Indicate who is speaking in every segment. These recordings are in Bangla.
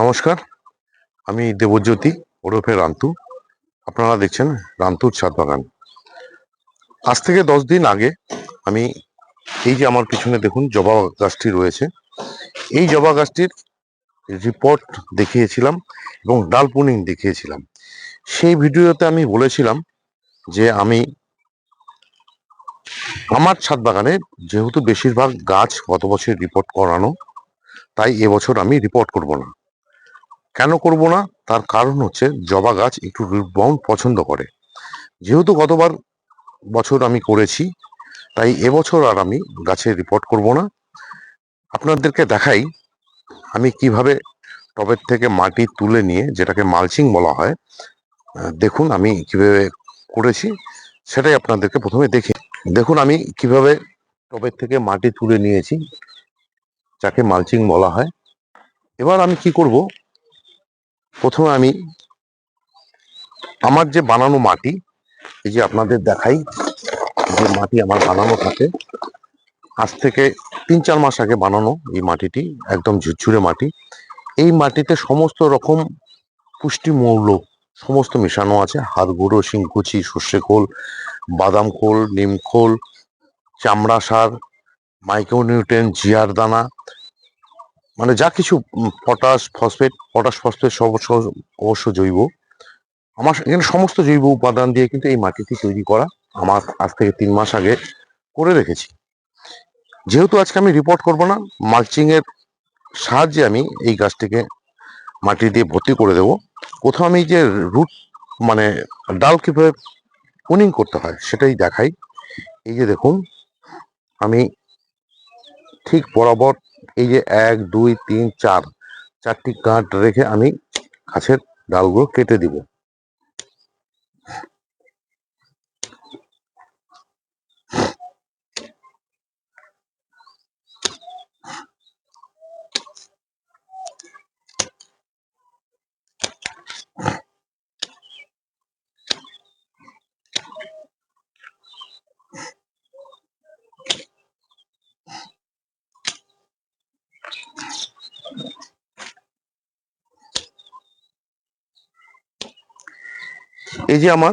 Speaker 1: নমস্কার, আমি দেবজ্যোতি, ওরফে রান্তু। আপনারা দেখছেন রান্তুর ছাদ বাগান। আজ থেকে দশ দিন আগে আমি এই যে আমার পিছনে দেখুন জবা গাছটি রয়েছে, এই জবা গাছটির রিপোর্ট দেখিয়েছিলাম এবং ডাল পুনিং দেখিয়েছিলাম। সেই ভিডিওতে আমি বলেছিলাম যে আমি আমার ছাদ বাগানে যেহেতু বেশিরভাগ গাছ গত বছর রিপোর্ট করানো, তাই এবছর আমি রিপোর্ট করব না। কেন করব না? তার কারণ হচ্ছে জবা গাছ একটু রুট পছন্দ করে। যেহেতু গতবার বছর আমি করেছি, তাই এবছর আর আমি গাছের রিপোর্ট করব না। আপনাদেরকে দেখাই আমি কীভাবে টবের থেকে মাটি তুলে নিয়ে যেটাকে মালচিং বলা হয় দেখুন আমি কীভাবে করেছি, সেটাই আপনাদেরকে প্রথমে দেখে। দেখুন আমি কীভাবে টবের থেকে মাটি তুলে নিয়েছি, যাকে মালচিং বলা হয়। এবার আমি কি করব? প্রথমে আমি আমার যে বানানো মাটি, এই যে আপনাদের দেখাই যে মাটি আমার বানানো থাকে, আজ থেকে তিন চার মাস আগে বানানো এই মাটিটি, একদম ঝুরঝুরে মাটি। এই মাটিতে সমস্ত রকম পুষ্টি মৌল, সমস্ত মেশানো আছে। হাড় গুঁড়ো শিংকুচি, সর্ষে খোল, বাদাম খোল, নিম খোল, চামড়া সার মাইক্রোনিউট্রেন জিয়ার দানা মানে যা কিছু পটাশ ফসফেট পটাশ ফসফেট সব অবশ্য জৈব। আমার এখানে সমস্ত জৈব উপাদান দিয়ে কিন্তু এই মাটিটি তৈরি করা আমার আজ থেকে তিন মাস আগে করে রেখেছি। যেহেতু আজকে আমি রিপোর্ট করব না মালচিং এর সাহায্যে আমি এই গাছটিকে মাটি দিয়ে ভর্তি করে দেব। কোথাও আমি যে রুট মানে ডাল কীভাবে পুনিং করতে হয় সেটাই দেখাই। এই যে দেখুন, আমি ঠিক বরাবর এই যে এক দুই তিন চার চারটি গাঁট রেখে আমি গাছের ডালগুলো কেটে দিব। এই যে আমার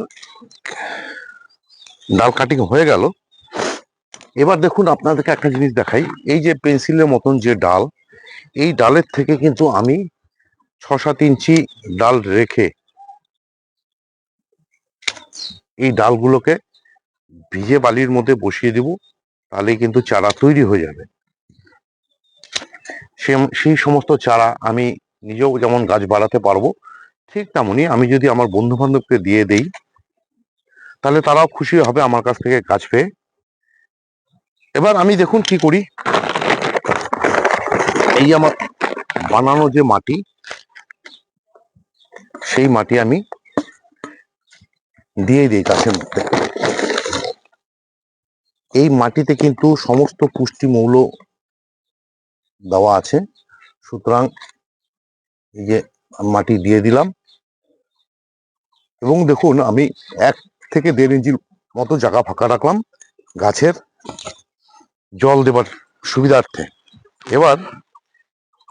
Speaker 1: ডাল কাটিং হয়ে গেল। এবার দেখুন আপনাদেরকে একটা জিনিস দেখাই। এই যে পেন্সিলের মতন যে ডাল, এই ডালের থেকে কিন্তু আমি ছ সাত ইঞ্চি ডাল রেখে এই ডালগুলোকে ভিজে বালির মধ্যে বসিয়ে দিব তাহলে কিন্তু চারা তৈরি হয়ে যাবে। সেই সমস্ত চারা আমি নিজেও যেমন গাছ বাড়াতে পারব ঠিক তেমনি আমি যদি আমার বন্ধু বান্ধবকে দিয়ে দেই, তাহলে তারাও খুশি হবে আমার কাছ থেকে গাছ পেয়ে। এবার আমি দেখুন কি করি। এই আমার বানানো যে মাটি, সেই মাটি আমি দিয়ে দিই গাছের মধ্যে। এই মাটিতে কিন্তু সমস্ত পুষ্টি মৌল দেওয়া আছে। সুতরাং এই যে মাটি দিয়ে দিলাম। এবং দেখুন, আমি এক থেকে দেড় ইঞ্চির মতো জায়গা ফাঁকা রাখলাম গাছের জল দেবার সুবিধার্থে। এবার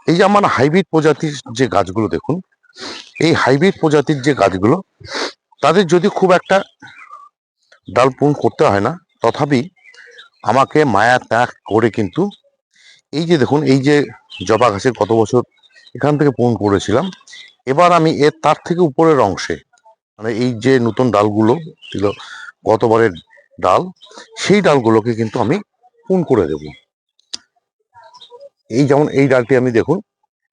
Speaker 1: এই যে আমার হাইব্রিড প্রজাতির যে গাছগুলো দেখুন, এই হাইব্রিড প্রজাতির যে গাছগুলো, তাদের যদি খুব একটা ডাল পূণ করতে হয় না, তথাপি আমাকে মায়া ত্যাগ করে কিন্তু এই যে দেখুন, এই যে জবা গাছের কত বছর এখান থেকে পূণ করেছিলাম, এবার আমি এর তার থেকে উপরের অংশে মানে এই যে নতুন ডালগুলো ছিল, গতবারের ডাল, সেই ডালগুলোকে কিন্তু আমি পুন করে দেব। এই যেমন এই ডালটি আমি দেখুন,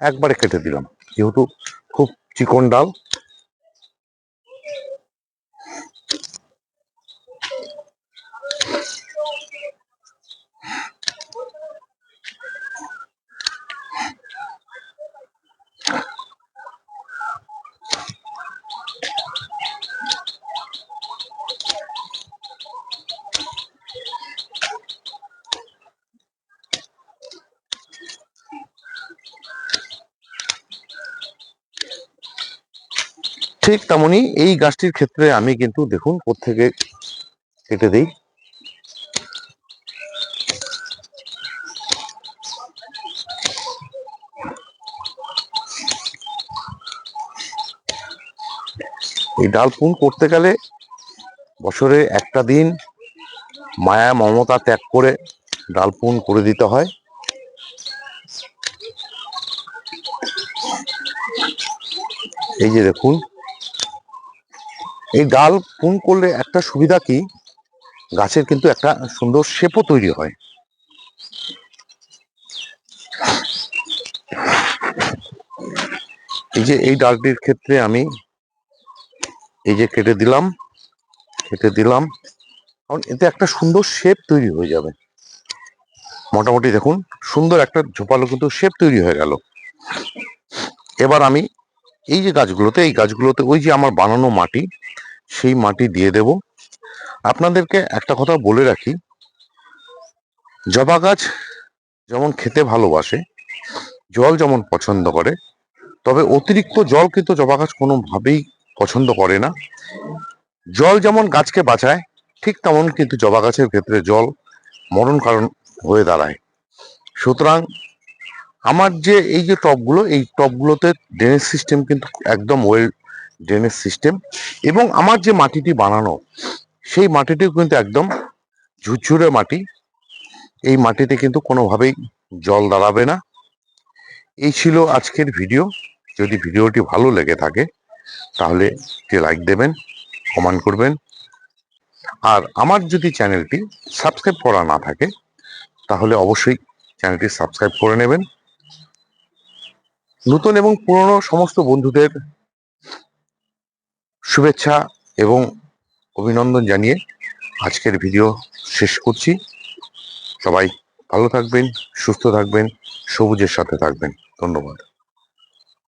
Speaker 1: একবারে কেটে দিলাম। যেহেতু খুব চিকন ডাল ঠিক তেমনই এই গাছটির ক্ষেত্রে আমি কিন্তু দেখুন কোথেকে কেটে দিই। এই ডাল পুন করতে গেলে বছরে একটা দিন মায়া মমতা ত্যাগ করে ডাল পুন করে দিতে হয়। এই যে দেখুন এই ডাল পুন করলে একটা সুবিধা কি? গাছের কিন্তু একটা সুন্দর শেপও তৈরি হয়। এই যে এই ডালটির ক্ষেত্রে আমি এই যে কেটে দিলাম কেটে দিলাম। কারণ এতে একটা সুন্দর শেপ তৈরি হয়ে যাবে। মোটামুটি দেখুন, সুন্দর একটা ঝোপালো কিন্তু শেপ তৈরি হয়ে গেল। এবার আমি এই যে গাছগুলোতে, এই গাছগুলোতে ওই যে আমার বানানো মাটি, সেই মাটি দিয়ে দেব। আপনাদেরকে একটা কথা বলে রাখি, জবা গাছ যেমন খেতে ভালোবাসে, জল যেমন পছন্দ করে, তবে অতিরিক্ত জল কিন্তু জবা গাছ কোনোভাবেই পছন্দ করে না। জল যেমন গাছকে বাঁচায়, ঠিক তেমন কিন্তু জবা গাছের ক্ষেত্রে জল মরণ কারণ হয়ে দাঁড়ায়। সুতরাং আমার যে এই যে টবগুলো এই টবগুলোতে ড্রেনেজ সিস্টেম কিন্তু একদম ওয়েল ড্রেনেজ সিস্টেম এবং আমার যে মাটিটি বানানো, সেই মাটিটিও কিন্তু একদম ঝুরঝুরে মাটি। এই মাটিতে কিন্তু কোনোভাবেই জল দাঁড়াবে না। এই ছিল আজকের ভিডিও যদি ভিডিওটি ভালো লেগে থাকে, তাহলে একটি লাইক দেবেন কমেন্ট করবেন। আর আমার যদি চ্যানেলটি সাবস্ক্রাইব করা না থাকে, তাহলে অবশ্যই চ্যানেলটি সাবস্ক্রাইব করে নেবেন। নতুন এবং পুরনো সমস্ত বন্ধুদের শুভেচ্ছা এবং অভিনন্দন জানিয়ে আজকের ভিডিও শেষ করছি। সবাই ভালো থাকবেন, সুস্থ থাকবেন, সবুজের সাথে থাকবেন। ধন্যবাদ।